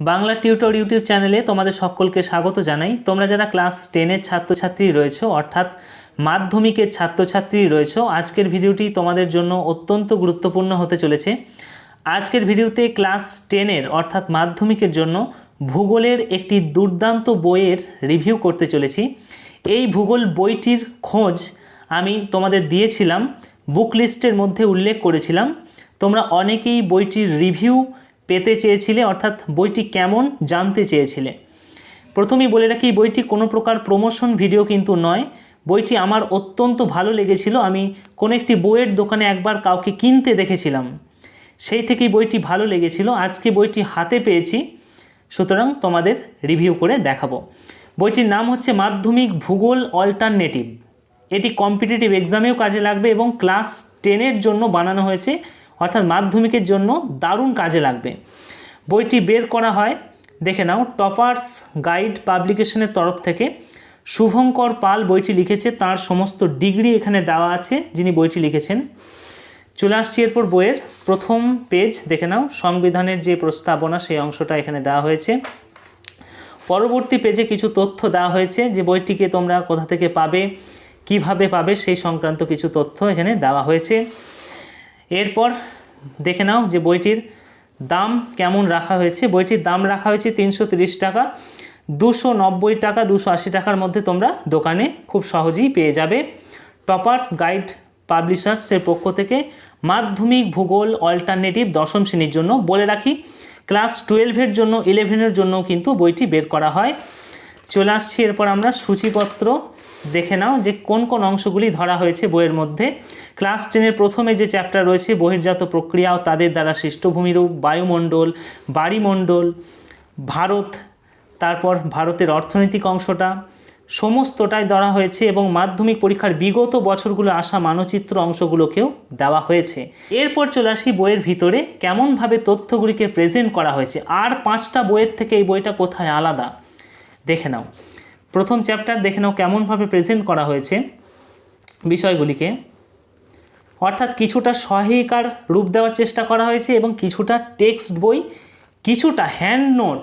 Bangla tutor YouTube চ্যানেলে তোমাদের সকলকে স্বাগত জানাই। তোমরা যারা ক্লাস টেনের ছাত্রছাত্রী রয়েছো, অর্থাৎ মাধ্যমিকের ছাত্রছাত্রী রয়েছো, আজকের ভিডিওটি তোমাদের জন্য অত্যন্ত গুরুত্বপূর্ণ হতে চলেছে। আজকের ভিডিওতে ক্লাস টেনের অর্থাৎ মাধ্যমিকের জন্য ভূগোলের একটি দুর্দান্ত বইয়ের রিভিউ করতে চলেছি। এই ভূগোল বইটির খোঁজ আমি তোমাদের দিয়েছিলাম, বুক লিস্টের মধ্যে উল্লেখ করেছিলাম। তোমরা অনেকেই বইটির রিভিউ পেতে চেয়েছিলে, অর্থাৎ বইটি কেমন জানতে চেয়েছিলে? প্রথমেই বলে রাখি বইটি কোনো প্রকার প্রমোশন ভিডিও কিন্তু নয়। বইটি আমার অত্যন্ত ভালো লেগেছিল। আমি কোনো একটি বইয়ের দোকানে একবার কাউকে কিনতে দেখেছিলাম। সেই থেকেই বইটি ভালো লেগেছিল। আজকে বইটি হাতে পেয়েছি। সুতরাং তোমাদের রিভিউ করে দেখাবো। বইটির নাম হচ্ছে মাধ্যমিক ভূগোল অল্টারনেটিভ এটি কম্পিটিটিভ এক্সামেও কাজে লাগবে এবং ক্লাস টেনের জন্য বানানো হয়েছে। অর্থাৎ মাধ্যমিকের জন্য দারুণ কাজে লাগবে। বইটি বের করা হয়, দেখে নাও, টপার্স গাইড পাবলিকেশনের তরফ থেকে। শুভঙ্কর পাল বইটি লিখেছে, তার সমস্ত ডিগ্রি এখানে দেওয়া আছে, যিনি বইটি লিখেছেন। চলে আসছি এরপর বইয়ের প্রথম পেজ, দেখে নাও, সংবিধানের যে প্রস্তাবনা, সেই অংশটা এখানে দেওয়া হয়েছে। পরবর্তী পেজে কিছু তথ্য দেওয়া হয়েছে, যে বইটিকে তোমরা কোথা থেকে পাবে, কীভাবে পাবে, সেই সংক্রান্ত কিছু তথ্য এখানে দেওয়া হয়েছে। এরপর দেখে নাও যে বইটির দাম কেমন রাখা হয়েছে। বইটির দাম রাখা হয়েছে তিনশো টাকা। দুশো নব্বই টাকা, দুশো আশি টাকার মধ্যে তোমরা দোকানে খুব সহজেই পেয়ে যাবে। টপার্স গাইড পাবলিশার্সের পক্ষ থেকে মাধ্যমিক, ভূগোল, অল্টারনেটিভ দশম শ্রেণির জন্য বলে রাখি, ক্লাস টুয়েলভের জন্য, ইলেভেনের জন্য কিন্তু বইটি বের করা হয়। চলে আসছি এরপর আমরা সূচিপত্র। দেখে নাও যে কোন কোন অংশগুলি ধরা হয়েছে বইয়ের মধ্যে। ক্লাস টেনের প্রথমে যে চ্যাপ্টার রয়েছে, বহির্জাত প্রক্রিয়া ও তাদের দ্বারা সৃষ্টভূমিরূপ, বায়ুমণ্ডল, বাড়িমণ্ডল, ভারত, তারপর ভারতের অর্থনৈতিক অংশটা, সমস্তটাই ধরা হয়েছে এবং মাধ্যমিক পরীক্ষার বিগত বছরগুলো আসা মানচিত্র অংশগুলোকেও দেওয়া হয়েছে। এরপর চলে আসি বইয়ের ভিতরে, কেমনভাবে তথ্যগুলিকে প্রেজেন্ট করা হয়েছে। আর পাঁচটা বইয়ের থেকে এই বইটা কোথায় আলাদা? দেখে নাও। প্রথম চ্যাপ্টার দেখে নাও কেমনভাবে প্রেজেন্ট করা হয়েছে বিষয়গুলিকে। অর্থাৎ কিছুটা সহায়িকার রূপ দেওয়ার চেষ্টা করা হয়েছে এবং কিছুটা টেক্সট বই, কিছুটা হ্যান্ড নোট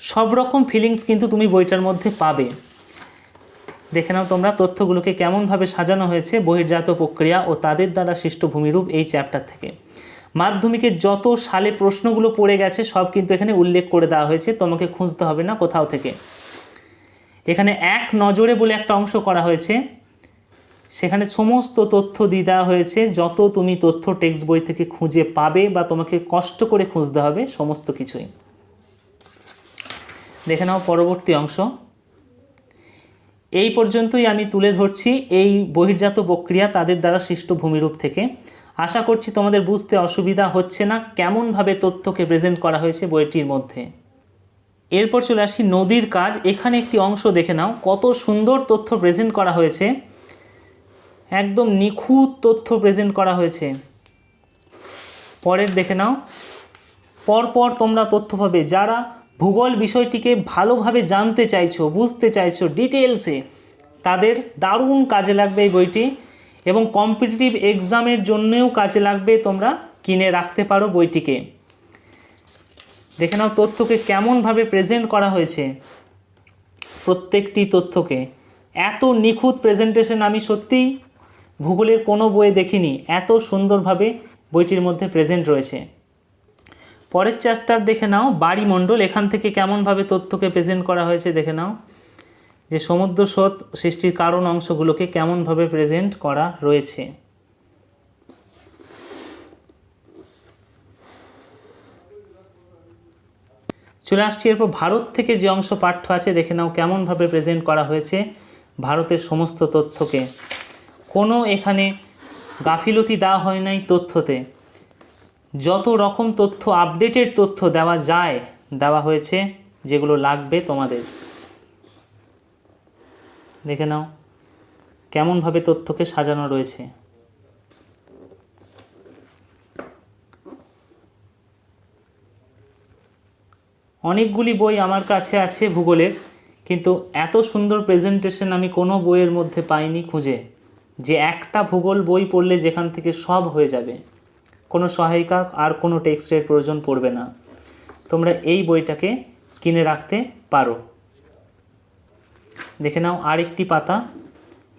সব রকম ফিলিংস কিন্তু তুমি বইটার মধ্যে পাবে। দেখে নাও তোমরা তথ্যগুলোকে কেমনভাবে সাজানো হয়েছে বহির্জাত প্রক্রিয়া ও তাদের দ্বারা সৃষ্ট ভূমিরূপ এই চ্যাপ্টার থেকে। মাধ্যমিকের যত সালে প্রশ্নগুলো পড়ে গেছে সব কিন্তু এখানে উল্লেখ করে দেওয়া হয়েছে, তোমাকে খুঁজতে হবে না কোথাও থেকে। এখানে এক নজরে বলে একটা অংশ করা হয়েছে। সেখানে সমস্ত তথ্য দিয়ে দেওয়া হয়েছে, যত তুমি তথ্য টেক্সট বই থেকে খুঁজে পাবে বা তোমাকে কষ্ট করে খুঁজতে হবে, সমস্ত কিছুই। দেখে নাও পরবর্তী অংশ। এই পর্যন্তই আমি তুলে ধরছি এই বহির্জাত প্রক্রিয়া তাদের দ্বারা সৃষ্ট ভূমিরূপ থেকে। আশা করছি তোমাদের বুঝতে অসুবিধা হচ্ছে না, কেমনভাবে তথ্যকে প্রেজেন্ট করা হয়েছে বইটির মধ্যে। এরপর চলে আসি নদীর কাজ। এখানে একটি অংশ দেখে নাও। কত সুন্দর তথ্য প্রেজেন্ট করা হয়েছে। একদম নিখুঁত তথ্য প্রেজেন্ট করা হয়েছে। পরের দেখে নাও। পরপর তোমরা তথ্য পাবে। যারা ভূগোল বিষয়টিকে ভালোভাবে জানতে চাইছো, বুঝতে চাইছো ডিটেলসে তাদের দারুণ কাজে লাগবে এই বইটি এবং কম্পিটিটিভ এক্সামের জন্যেও কাজে লাগবে তোমরা কিনে রাখতে পারো বইটিকে। দেখে নাও তথ্যকে কেমনভাবে প্রেজেন্ট করা হয়েছে। প্রত্যেকটি তথ্যকে। এত নিখুঁত প্রেজেন্টেশন আমি সত্যিই ভূগোলের কোনো বইয়ে দেখিনি। এত সুন্দরভাবে বইটির মধ্যে প্রেজেন্ট রয়েছে। পরের চ্যাপ্টার দেখে নাও। বাড়িমণ্ডল, এখান থেকে কেমনভাবে তথ্যকে প্রেজেন্ট করা হয়েছে দেখে নাও। যে সমুদ্র স্রোত সৃষ্টির কারণ অংশগুলোকে কেমনভাবে প্রেজেন্ট করা রয়েছে। চলে আসছি। এরপর ভারত থেকে যে অংশ পাঠ্য আছে, দেখে নাও কেমনভাবে প্রেজেন্ট করা হয়েছে ভারতের সমস্ত তথ্যকে। কোনো এখানে গাফিলতি দেওয়া হয় নাই তথ্যতে। যত রকম তথ্য আপডেটেড তথ্য দেওয়া যায়, দেওয়া হয়েছে, যেগুলো লাগবে তোমাদের। দেখে নাও কেমনভাবে তথ্যকে সাজানো রয়েছে। অনেকগুলি বই আমার কাছে আছে ভূগোলের, কিন্তু এত সুন্দর প্রেজেন্টেশন আমি কোনো বইয়ের মধ্যে পাইনি খুঁজে, যে একটা ভূগোল বই পড়লে যেখান থেকে সব হয়ে যাবে। কোনো সহায়িকা আর কোনো টেক্সটের প্রয়োজন পড়বে না। তোমরা এই বইটাকে কিনে রাখতে পারো। দেখে নাও আরেকটি পাতা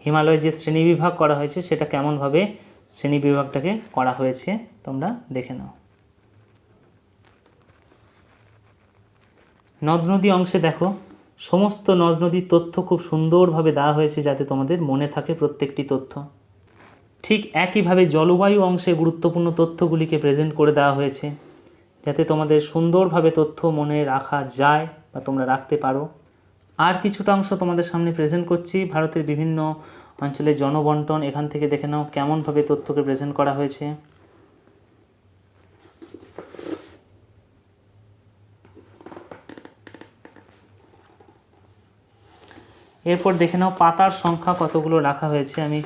হিমালয়ের যে শ্রেণীবিভাগ করা হয়েছে সেটা কেমনভাবে শ্রেণীবিভাগটাকে করা হয়েছে, তোমরা দেখে নাও। নদ নদী অংশে দেখো, সমস্ত নদ নদীর তথ্য খুব সুন্দরভাবে দেওয়া হয়েছে যাতে তোমাদের মনে থাকে প্রত্যেকটি তথ্য। ঠিক একইভাবে জলবায়ু অংশে গুরুত্বপূর্ণ তথ্যগুলিকে প্রেজেন্ট করে দেওয়া হয়েছে, যাতে তোমাদের সুন্দরভাবে তথ্য মনে রাখা যায় বা তোমরা রাখতে পারো। আর কিছুটা অংশ তোমাদের সামনে প্রেজেন্ট করছি, ভারতের বিভিন্ন অঞ্চলে জনবন্টন, এখান থেকে দেখে নাও কেমনভাবে তথ্যকে প্রেজেন্ট করা হয়েছে। এরপর দেখে নাও পাতার সংখ্যা কতগুলো রাখা হয়েছে। আমি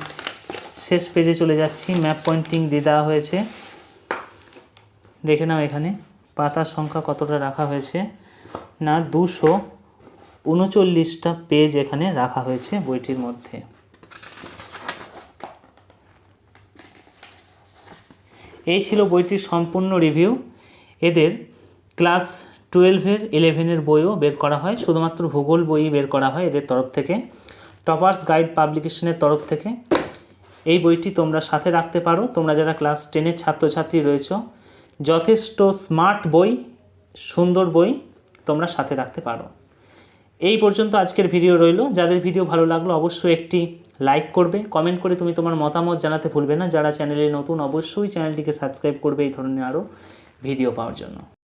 শেষ পেজে চলে যাচ্ছি ম্যাপ পয়েন্টিং দিয়ে দেওয়া হয়েছে। দেখে নাও এখানে পাতার সংখ্যা কতটা রাখা হয়েছে। না, দুশো উনচল্লিশটা পেজ এখানে রাখা হয়েছে বইটির মধ্যে। এই ছিল বইটির সম্পূর্ণ রিভিউ এদের ক্লাস টুয়েলভের ইলেভেনের বইও বের করা হয়, শুধুমাত্র ভূগোল বইই বের করা হয় এদের তরফ থেকে। টপার্স গাইড পাবলিকেশনের তরফ থেকে। এই বইটি তোমরা সাথে রাখতে পারো। তোমরা যারা ক্লাস টেনের ছাত্রছাত্রী রয়েছ, যথেষ্ট স্মার্ট বই, সুন্দর বই তোমরা সাথে রাখতে পারো। এই পর্যন্ত আজকের ভিডিও রইল। যাদের ভিডিও ভালো লাগল, অবশ্যই একটি লাইক করবে। কমেন্ট করে তুমি তোমার মতামত জানাতে ভুলবে না। যারা চ্যানেলে নতুন, অবশ্যই চ্যানেলটিকে সাবস্ক্রাইব করবে এই ধরনের আরও ভিডিও পাওয়ার জন্য।